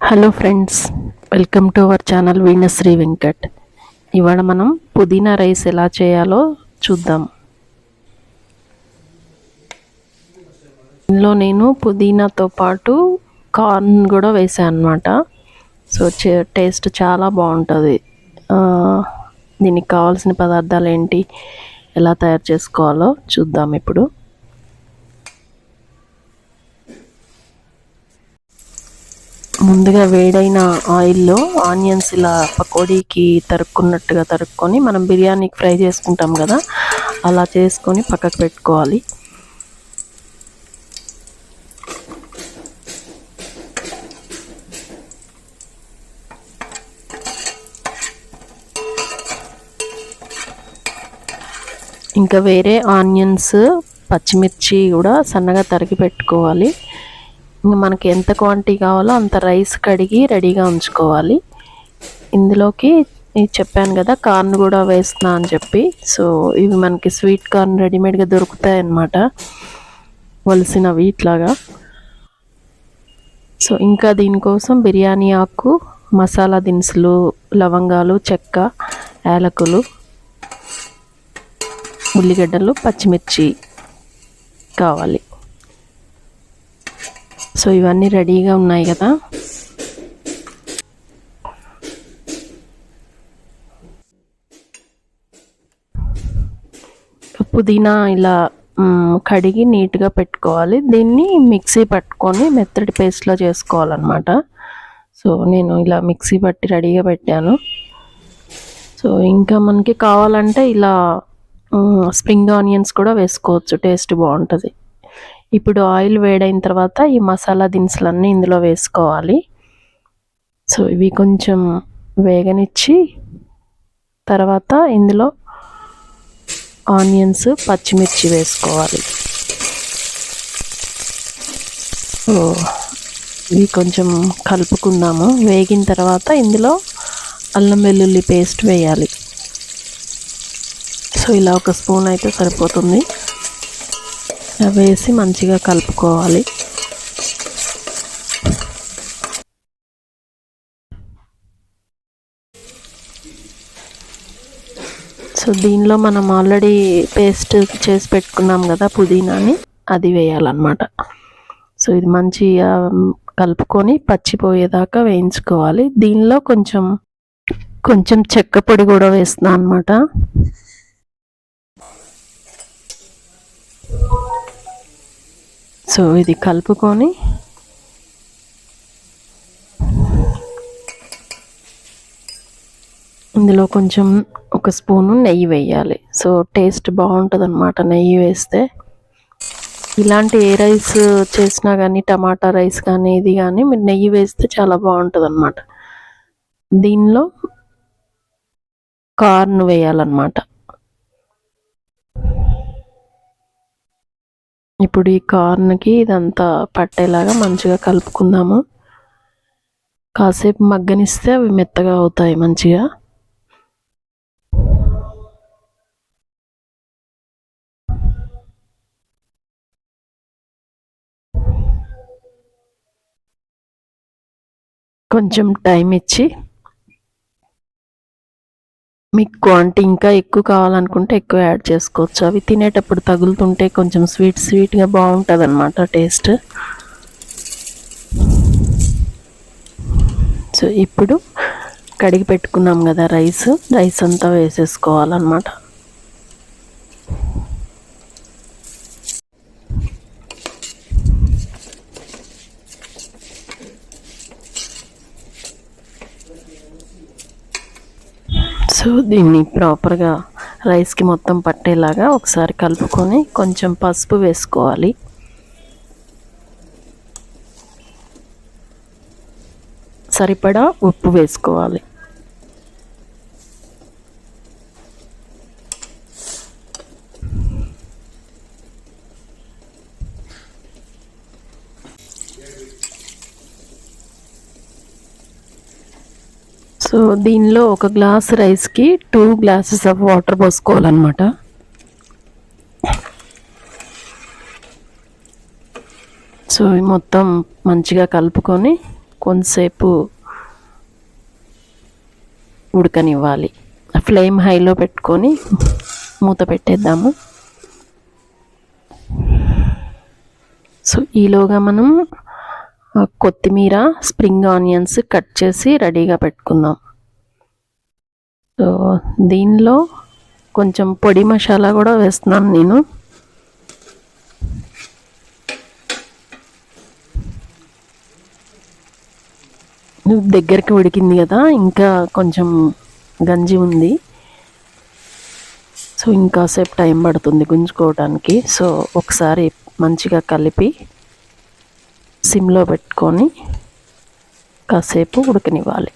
Hello friends welcome to our channel Veenasri Venkat ఇవాళ మనం పుదీనా రైస్ ఎలా చేయాలో చూద్దాం. ఇందులో నేను పుదీనాతో పాటు కార్న్ కూడా వేసాను అనమాట సో చే- టేస్ట్ చాలా బాగుంటుంది. దీనికి కావాల్సిన పదార్థాలు ఏంటి ఎలా తయారు చేసుకోవాలో చూద్దాం ఇప్పుడు. ముందుగా వేడైన ఆయిల్లో ఆనియన్స్ ఇలా పకోడీకి తరుక్కున్నట్టుగా తరుక్కొని మనం బిర్యానీకి ఫ్రై చేసుకుంటాం కదా అలా చేసుకొని పక్కకు పెట్టుకోవాలి. ఇంకా వేరే ఆనియన్స్ పచ్చిమిర్చి కూడా సన్నగా తరిగి పెట్టుకోవాలి. మనకి ఎంత క్వాంటిటీ కావాలో అంత రైస్ కడిగి రెడీగా ఉంచుకోవాలి. ఇందులోకి చెప్పాను కదా కార్న్ కూడా వేస్తున్నా అని చెప్పి. సో ఇవి మనకి స్వీట్ కార్న్ రెడీమేడ్గా దొరుకుతాయి అన్నమాట వలసినవి ఇట్లాగా సో ఇంకా దీనికోసం బిర్యానీ ఆకు మసాలా దినుసులు లవంగాలు చెక్క యాలకులు ఉల్లిగడ్డలు పచ్చిమిర్చి కావాలి. సో ఇవన్నీ రెడీగా ఉన్నాయి కదా. పుదీనా ఇలా కడిగి నీట్గా పెట్టుకోవాలి. దీన్ని మిక్సీ పట్టుకొని మెత్తటి పేస్ట్లో చేసుకోవాలన్నమాట. సో నేను ఇలా మిక్సీ పట్టి రెడీగా పెట్టాను. సో ఇంకా మనకి కావాలంటే ఇలా స్ప్రింగ్ ఆనియన్స్ కూడా వేసుకోవచ్చు. టేస్ట్ బాగుంటుంది. ఇప్పుడు ఆయిల్ వేడైన తర్వాత ఈ మసాలా దినుసులన్నీ ఇందులో వేసుకోవాలి. సో ఇవి కొంచెం వేగనిచ్చి తర్వాత ఇందులో ఆనియన్స్ పచ్చిమిర్చి వేసుకోవాలి. సో ఇవి కొంచెం కలుపుకుందాము. వేగిన తర్వాత ఇందులో అల్లం వెల్లుల్లి పేస్ట్ వేయాలి. సో ఇలా ఒక స్పూన్ అయితే సరిపోతుంది. వేసి మంచిగా కలుపుకోవాలి. సో దీనిలో మనం ఆల్రెడీ పేస్ట్ చేసి పెట్టుకున్నాం కదా పుదీనాని అది వేయాలన్నమాట. సో ఇది మంచిగా కలుపుకొని పచ్చిపోయేదాకా వేయించుకోవాలి. దీనిలో కొంచెం కొంచెం చెక్క పొడి కూడా వేస్తున్నా అనమాట సో ఇది కలుపుకొని ఇందులో కొంచెం ఒక స్పూను నెయ్యి వేయాలి. సో టేస్ట్ బాగుంటుంది అనమాట నెయ్యి వేస్తే. ఇలాంటి ఏ రైస్ చేసినా కానీ టమాటా రైస్ కానీ ఇది కానీ మీరు నెయ్యి వేస్తే చాలా బాగుంటుంది అనమాట దీనిలో కార్న్ వేయాలన్నమాట. ఇప్పుడు ఈ కార్న్కి ఇదంతా పట్టేలాగా మంచిగా కలుపుకుందాము. కాసేపు మగ్గనిస్తే అవి మెత్తగా అవుతాయి మంచిగా. కొంచెం టైం ఇచ్చి మీకు క్వాంటిటీ ఇంకా ఎక్కువ కావాలనుకుంటే ఎక్కువ యాడ్ చేసుకోవచ్చు. అవి తినేటప్పుడు తగులుతుంటే కొంచెం స్వీట్ స్వీట్గా బాగుంటుంది అనమాట టేస్ట్. సో ఇప్పుడు కడిగి పెట్టుకున్నాం కదా రైస్. రైస్ అంతా వేసేసుకోవాలన్నమాట. సో దీన్ని ప్రాపర్గా రైస్కి మొత్తం పట్టేలాగా ఒకసారి కలుపుకొని కొంచెం పసుపు వేసుకోవాలి. సరిపడా ఉప్పు వేసుకోవాలి. సో దీనిలో ఒక గ్లాస్ రైస్కి టూ గ్లాసెస్ ఆఫ్ వాటర్ పోసుకోవాలన్నమాట. సో ఇవి మొత్తం మంచిగా కలుపుకొని కొంతసేపు ఉడకనివ్వాలి. ఫ్లేమ్ హైలో పెట్టుకొని మూత పెట్టేద్దాము. సో ఈలోగా మనం కొత్తిమీర స్ప్రింగ్ ఆనియన్స్ కట్ చేసి రెడీగా పెట్టుకుందాం. సో దీనిలో కొంచెం పొడి మసాలా కూడా వేస్తున్నాను నేను. దగ్గరికి ఉడికింది కదా ఇంకా కొంచెం గంజి ఉంది. సో ఇంకాసేపు టైం పడుతుంది గుంజుకోవడానికి సో ఒకసారి మంచిగా కలిపి సిమ్లో పెట్టుకొని కాసేపు ఉడకనివ్వాలి.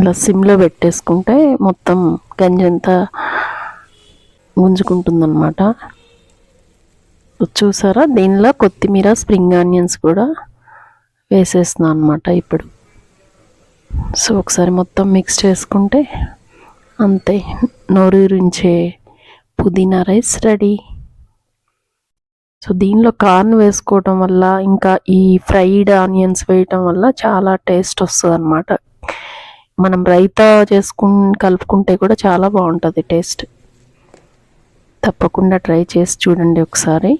ఇలా సిమ్లో పెట్టేసుకుంటే మొత్తం గంజంతా గుంజుకుంటుందన్నమాట. చూసారా? దీనిలో కొత్తిమీర స్ప్రింగ్ ఆనియన్స్ కూడా వేసేస్తున్నాను అనమాట ఇప్పుడు. సో ఒకసారి మొత్తం మిక్స్ చేసుకుంటే అంతే నోరూరించే పుదీనా రైస్ రెడీ. సో దీనిలో కార్న్ వేసుకోవటం వల్ల ఇంకా ఈ ఫ్రైడ్ ఆనియన్స్ వేయటం వల్ల చాలా టేస్ట్ వస్తుంది అనమాట మనం రైతా చేసుకుని కలుపుకుంటే కూడా చాలా బాగుంటుంది టేస్ట్. తప్పకుండా ట్రై చేసి చూడండి ఒకసారి.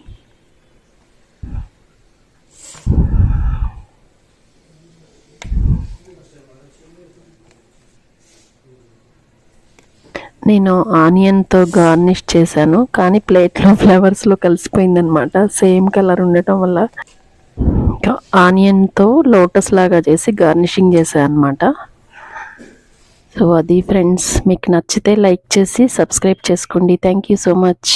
నేను ఆనియన్తో గార్నిష్ చేశాను కానీ ప్లేట్లో ఫ్లేవర్స్లో కలిసిపోయిందనమాట సేమ్ కలర్ ఉండటం వల్ల ఆనియన్తో లోటస్ లాగా చేసి గార్నిషింగ్ చేశాను అనమాట సో అది ఫ్రెండ్స్ మీకు నచ్చితే లైక్ చేసి సబ్స్క్రైబ్ చేసుకోండి. Thank you so much